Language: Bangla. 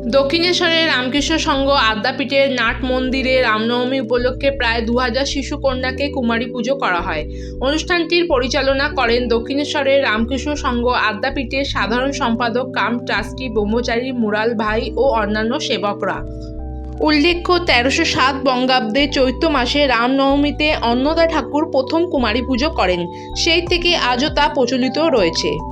দক্ষিণেশ্বরের রামকৃষ্ণ সংঘ আদ্যাপীঠের নাট মন্দিরে রামনবমী উপলক্ষে প্রায় দু হাজার শিশু কন্যাকে কুমারী পুজো করা হয়। অনুষ্ঠানটির পরিচালনা করেন দক্ষিণেশ্বরের রামকৃষ্ণ সংঘ আদ্যাপীঠের সাধারণ সম্পাদক, কাম ট্রাস্টি ব্রহ্মচারী মুরাল ভাই ও অন্যান্য সেবকরা। উল্লেখ্য, তেরোশো সাত বঙ্গাব্দে চৈত্র মাসে রামনবমীতে অন্নদা ঠাকুর প্রথম কুমারী পুজো করেন। সেই থেকে আজও তা প্রচলিত রয়েছে।